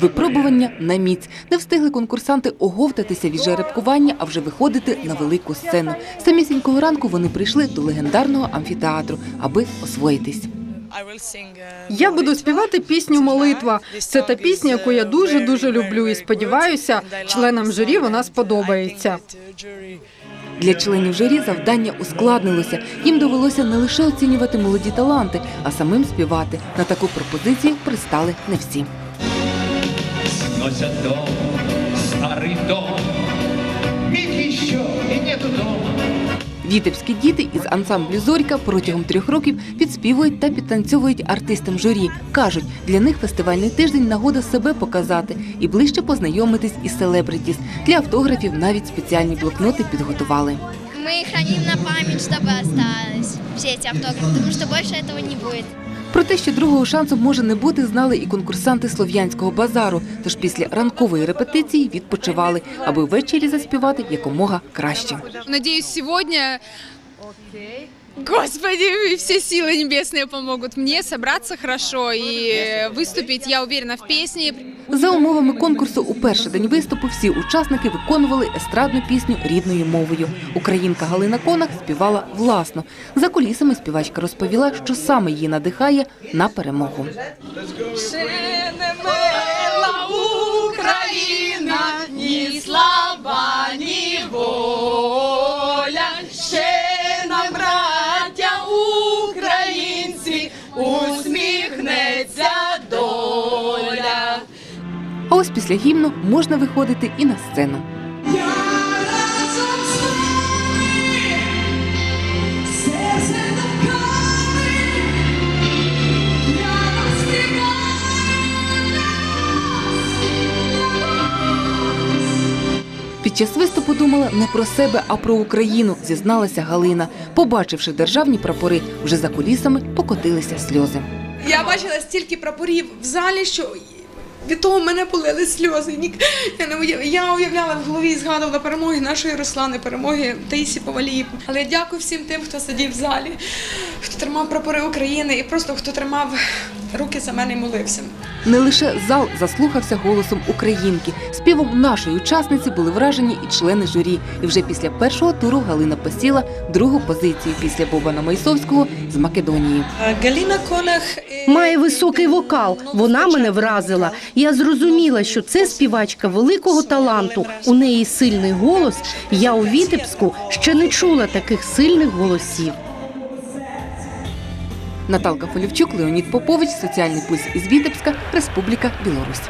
Випробування на міць. Не встигли конкурсанти оговтатися від жеребкування, а вже виходити на велику сцену. Самісінького ранку вони прийшли до легендарного амфітеатру, аби освоїтись. Я буду співати пісню Молитва. Це та пісня, яку я дуже дуже люблю, і сподіваюся, членам журі вона сподобається. Для членів журі завдання ускладнилося. Їм довелося не лише оцінювати молоді таланти, а самим співати. На таку пропозицію пристали не всі Сносят дом, старый дом. Миг еще, и нету дома. Вітебські діти із ансамблю Зорька протягом трьох років підспівують та підтанцьовують артистам журі. кажуть, для них фестивальний тиждень нагода себе показати і ближче познайомитись із селебритіс. Для автографів навіть спеціальні блокноти підготували. Мы храним на память, чтобы осталось все эти автографы, потому что больше этого не будет. Про те, що другого шансу може не бути, знали і конкурсанти слов'янського базару. Тож після ранкової репетиції відпочивали, аби ввечері заспівати якомога краще. Надеюсь, сегодня, Господи, все силы небесные помогут мне собраться хорошо и выступить, я уверена, в песне. За умовами конкурсу у перший день виступу всі учасники виконували естрадну пісню рідною мовою. Українка Галина Конах співала власно. За кулісами співачка розповіла, що саме її надихає на перемогу. Україна, А ось після гімну можна виходити і на сцену. Під час виступу думала не про себе, а про Україну, зізналася Галина. Побачивши державні прапори, вже за кулісами покотилися сльози. Я бачила стільки прапорів в залі, що від того мене полили сльози. Я не уяв... я уявляла в голові і згадувала перемоги нашої Руслани, перемоги Таїсі Повалії. Але я дякую всім тим, хто сидів в залі, хто тримав прапори України і просто хто тримав руки за мене і молився. Не лише зал заслухався голосом українки. Співом нашої учасниці були вражені і члени журі. І вже після першого туру Галина посіла другу позицію після Бобана Майсовського з Македонії. Галіна Конах Має високий вокал. Вона мене вразила. Я зрозуміла, що це співачка великого таланту. У неї сильний голос. Я у Вітебську ще не чула таких сильних голосів. Наталка Фолівчук, Леонід Попович, Соціальний пульс із Вітебська, Республіка Білорусь.